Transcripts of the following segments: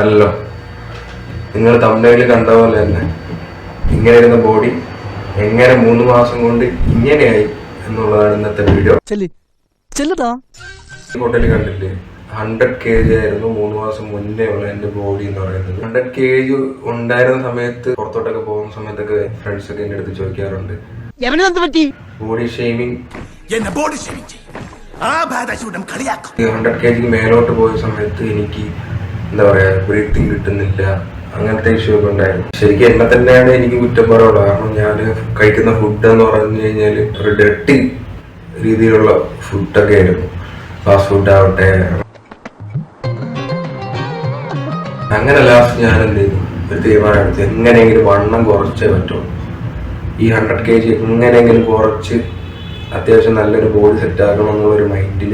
അല്ലല്ലോ നിങ്ങൾ തമിഴ്നാട്ടിൽ കണ്ട പോലെ തന്നെ ഇങ്ങനെ ഇരുന്ന ബോഡി എങ്ങനെ മൂന്ന് മാസം കൊണ്ട് ഇങ്ങനെയായി എന്നുള്ളതാണ് ഇന്നത്തെ വീഡിയോ ചെല്ല്. ചെല്ലടാ. ഹോട്ടലിൽ കണ്ടില്ലേ? ഹൺഡ്രഡ് കെ ജി ആയിരുന്നു മൂന്ന് മാസം മുന്നേ ഉള്ള എന്റെ ബോഡി എന്ന് പറയുന്നത്. ഹൺഡ്രഡ് കെ ജി ഉണ്ടായിരുന്ന സമയത്ത് പുറത്തോട്ടൊക്കെ പോകുന്ന സമയത്തൊക്കെ ഫ്രണ്ട്സ് ഒക്കെ എന്റെ അടുത്ത് ചോദിക്കാറുണ്ട്. ബോഡി ഷെയ്മിങ് എന്നെ ബോഡി ഷേവിംഗ് ചെയ്യും. ആ ബാധശൂടം കളിയാക്കും. ഹൺഡ്രഡ് കെ ജിക്ക് മേലോട്ട് പോയ സമയത്ത് എനിക്ക് എന്താ പറയാ ബ്രീത്തിങ് കിട്ടുന്നില്ല. അങ്ങനത്തെ ഇഷ്യൂ ഒക്കെ ഉണ്ടായിരുന്നു. ശരിക്കും എന്നെ തന്നെയാണ് എനിക്ക് കുറ്റം പറയാനുള്ളത്. കാരണം ഞാൻ കഴിക്കുന്ന ഫുഡ് എന്ന് പറഞ്ഞു കഴിഞ്ഞാൽ ഒരു ഡട്ടി രീതിയിലുള്ള ഫുഡൊക്കെ ആയിരുന്നു. ഫാസ്റ്റ് ഫുഡ് ആവട്ടെ. അങ്ങനെ ലാസ്റ്റ് ഞാൻ എന്ത് ചെയ്തു? ഒരു തീരുമാനം എടുത്തു. എങ്ങനെയെങ്കിലും വണ്ണം കുറച്ചേ പറ്റുള്ളൂ ഈ ഹൺഡ്രഡ് കെ ജി എങ്ങനെയെങ്കിലും കുറച്ച് അത്യാവശ്യം നല്ലൊരു ബോഡി സെറ്റ് ആക്കണം എന്നുള്ളൊരു മൈൻഡിൽ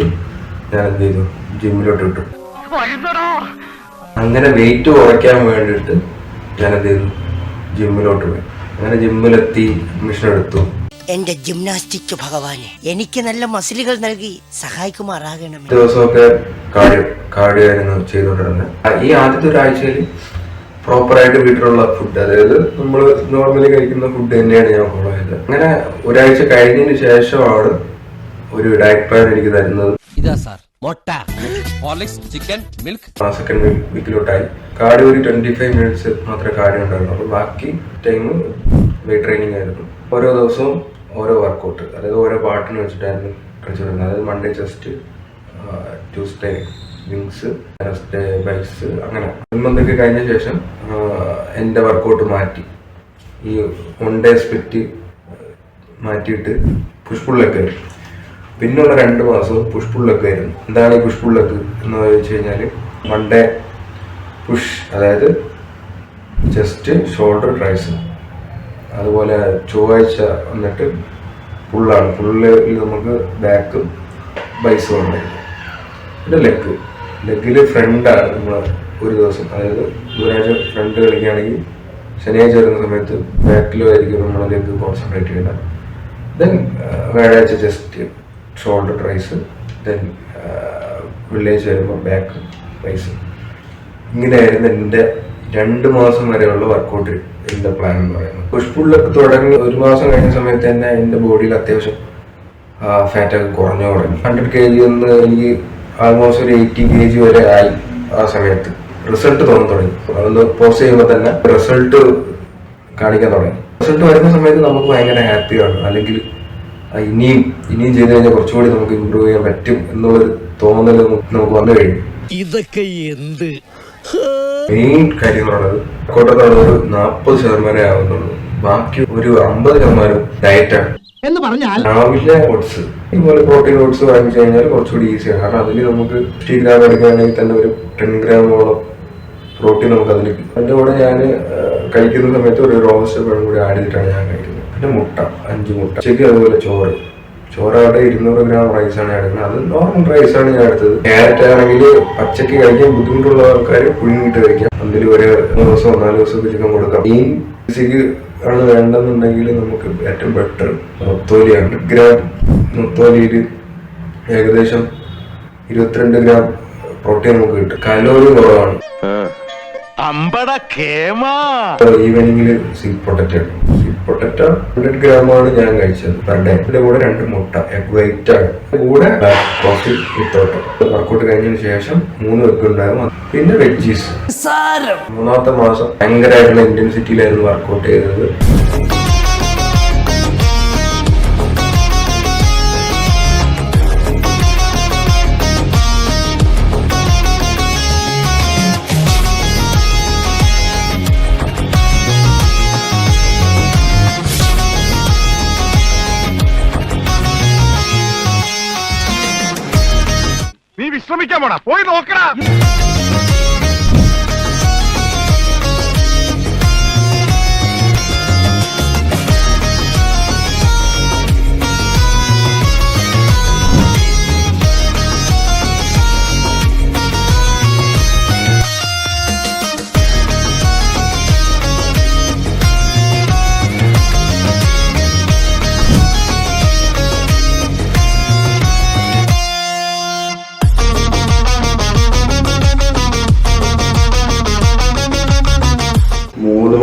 ഞാൻ എന്ത് ചെയ്തു? ജിമ്മിലോട്ട് വിട്ടു. അങ്ങനെ വെയിറ്റ് കുറയ്ക്കാൻ വേണ്ടിയിട്ട് ചെയ്തു? ജിമ്മിലോട്ട് പോയി. അങ്ങനെ ജിമ്മിലെത്തി അഡ്മിഷൻ എടുത്തു. എന്റെ ജിംനാസ്റ്റിക് ഭഗവാനെ എനിക്ക് നല്ല മസിലുകൾ നൽകി സഹായിക്കുമാറാകണം ദിവസമൊക്കെ കാർഡിയോ കാർഡിയോ ആയിരുന്നു ചെയ്തുകൊണ്ടിരുന്നത്. ഈ ആദ്യത്തെ ഒരാഴ്ചയിൽ പ്രോപ്പറായിട്ട് വീട്ടിലുള്ള ഫുഡ് അതായത് നമ്മൾ നോർമലി കഴിക്കുന്ന ഫുഡ് തന്നെയാണ് ഞാൻ ഫോളോ ചെയ്തത്. അങ്ങനെ ഒരാഴ്ച കഴിഞ്ഞതിന് ശേഷമാണ് ഒരു ഡയറ്റ് പ്ലാൻ എനിക്ക് തരുന്നത്. ഇതാ സാർ മൊട്ട. ഹോർലിക്സ് ചിക്കൻ മിൽക്ക് സെക്കൻഡ് വീക്കിലോട്ടായി കാർഡിയോ ഒരു ട്വന്റി ഫൈവ് മിനിറ്റ്സ് മാത്രമേ കാർഡിയോ ഉണ്ടായിരുന്നു അപ്പോൾ ബാക്കി ടൈം വെയിറ്റ് ട്രെയിനിങ് ആയിരുന്നു. ഓരോ ദിവസവും ഓരോ വർക്കൗട്ട് അതായത് ഓരോ പാട്ടിന് വെച്ചിട്ടായിരുന്നു കളിച്ചിരുന്നത് അതായത് Monday chest Tuesday wings Wednesday bis അങ്ങനെ. മന്തൊക്കെ കഴിഞ്ഞ ശേഷം എന്റെ വർക്കൗട്ട് മാറ്റി. ഈ വൺ ഡേ സ്പിറ്റ് മാറ്റിയിട്ട് പുഷ്പുള്ളൊക്കെ പിന്നുള്ള രണ്ട് മാസവും പുഷ് പുള്ളൊക്കെ ആയിരുന്നു. എന്താണ് ഈ പുഷ് എന്ന് ചോദിച്ചു കഴിഞ്ഞാൽ മൺഡേ പുഷ് അതായത് ചെസ്റ്റ് ഷോൾഡർ ട്രൈസ് അതുപോലെ ചൊവ്വാഴ്ച വന്നിട്ട് പുള്ളാണ് പുള്ളിൽ നമുക്ക് ബാക്കും ബൈസും ഉണ്ടായിരുന്നു പിന്നെ ലെഗ് ലെഗിൽ ഫ്രണ്ടാണ് നമ്മൾ ഒരു ദിവസം. അതായത് ബുധനാഴ്ച ഫ്രണ്ട് കളിക്കുകയാണെങ്കിൽ ശനിയാഴ്ച വരുന്ന സമയത്ത് ബാക്കിലും ആയിരിക്കും നമ്മൾ ലെഗ് കോൺസെൻട്രേറ്റ് ചെയ്യുന്നത് ദെൻ വ്യാഴാഴ്ച just shoulder raise then village വരുമ്പോൾ ബാക്ക് റൈസ് ഇങ്ങനെയായിരുന്നു എന്റെ രണ്ട് മാസം വരെയുള്ള വർക്കൗട്ട് എന്റെ പ്ലാൻ എന്ന് പറയുന്നത്. പുഷ്പുള്ളൊക്കെ തുടങ്ങി ഒരു മാസം കഴിഞ്ഞ സമയത്ത് തന്നെ എന്റെ ബോഡിയിൽ അത്യാവശ്യം ഫാറ്റൊക്കെ കുറഞ്ഞു തുടങ്ങി. ഹൺഡ്രഡ് കെ ജി ഒന്ന് എനിക്ക് ആൾമോസ്റ്റ് ഒരു എയ്റ്റി കെ ജി വരെ ആയി ആ സമയത്ത്. റിസൾട്ട് തോന്നി തുടങ്ങി. അതൊന്ന് പോസ്റ്റ് ചെയ്യുമ്പോൾ തന്നെ റിസൾട്ട് കാണിക്കാൻ തുടങ്ങി. റിസൾട്ട് വരുന്ന സമയത്ത് നമുക്ക് ഭയങ്കര ഹാപ്പിയാണ് അല്ലെങ്കിൽ ഇനിയും ഇനിയും ചെയ്ത് കഴിഞ്ഞാൽ കുറച്ചുകൂടി നമുക്ക് ഇമ്പ്രൂവ് ചെയ്യാൻ പറ്റും എന്നുള്ളൊരു തോന്നൽ നമുക്ക് വന്നു കഴിഞ്ഞു. ഇതൊക്കെ എന്ത്? മെയിൻ കാര്യം എന്ന് പറയുന്നത് കോട്ടത്താണ് ഒരു നാൽപ്പത് ശതമാനമേ ആവുന്നുള്ളൂ. ബാക്കി ഒരു അമ്പത് ശതമാനം ഡയറ്റാണ് എന്ന് പറഞ്ഞാൽ? രാവിലെ ഓട്സ് ഇതുപോലെ പ്രോട്ടീൻ ഓട്സ് വാങ്ങിച്ചു കഴിഞ്ഞാൽ കുറച്ചുകൂടി ഈസിയാണ് കാരണം അതിൽ നമുക്ക് ഫിഫ്റ്റി ഗ്രാം എടുക്കുകയാണെങ്കിൽ തന്നെ ഒരു ടെൻ ഗ്രാമോളം പ്രോട്ടീൻ നമുക്ക് അതിൽ അതിന്റെ കൂടെ ഞാൻ കഴിക്കുന്ന സമയത്ത് ഒരു റോസ്റ്റ് പഴം കൂടി ആഡ് ചെയ്തിട്ടാണ് ഞാൻ കഴിക്കുന്നത്. പിന്നെ മുട്ട അഞ്ച് മുട്ട. ഉച്ചയ്ക്ക് അതുപോലെ ചോറ്. ചോറ് അവിടെ ഇരുന്നൂറ് ഗ്രാം റൈസ് ആണ് എടുക്കുന്നത്. അത് നോർമൽ റൈസ് ആണ് ഞാൻ എടുത്തത്. ക്യാരറ്റ് ആണെങ്കിൽ പച്ചക്ക് കഴിക്കാൻ ബുദ്ധിമുട്ടുള്ള ആൾക്കാർ പുഴുങ്ങിട്ട് കഴിക്കാം. അതിൽ ഒരു മൂന്ന് ദിവസം നാല് ദിവസമൊക്കെ ചിക്കൻ കൊടുക്കാം. മീൻ ഉച്ചയ്ക്ക് ആണ് വേണ്ടെന്നുണ്ടെങ്കിൽ നമുക്ക് ഏറ്റവും ബെറ്റർ മുത്തോലി ഹൺഡ്രഡ് ഗ്രാം നൊത്തോലിയിൽ ഏകദേശം ഇരുപത്തിരണ്ട് ഗ്രാം പ്രോട്ടീൻ നമുക്ക് കിട്ടും. കലോറി കുറവാണ്. അമ്പട കേമാ ഈവനിങ്ങിൽ sweet potato sweet potato hundred gram ആണ് ഞാൻ കഴിച്ചത്. പെർ ഡേ ഇതിന്റെ കൂടെ രണ്ട് മുട്ട എഗ് വൈറ്റ് ആണ്. കൂടെ കോഫി വിത്തൗട്ട് വർക്കൗട്ട് കഴിഞ്ഞതിന് ശേഷം മൂന്ന് വെക്ക് ഉണ്ടായിരുന്നു പിന്നെ വെജീസ് മൂന്നാമത്തെ മാസം ഭയങ്കരമായിട്ടുള്ള ഇന്റൻസിറ്റിയിലായിരുന്നു വർക്കൗട്ട് ചെയ്തത്. നീ വിശ്രമിക്കാൻ പോടാ. പോയി നോക്കടാ.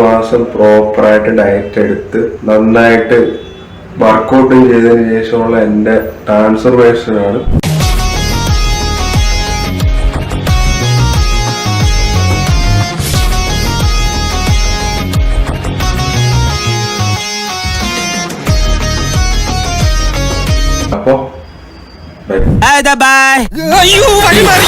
മാസം പ്രോപ്പറായിട്ട് ഡയറ്റ് എടുത്ത് നന്നായിട്ട് വർക്കൗട്ടും ചെയ്തതിന് ശേഷമുള്ള എന്റെ ട്രാൻസ്ഫർമേഷനാണ് അപ്പോൾ ബൈ ബൈ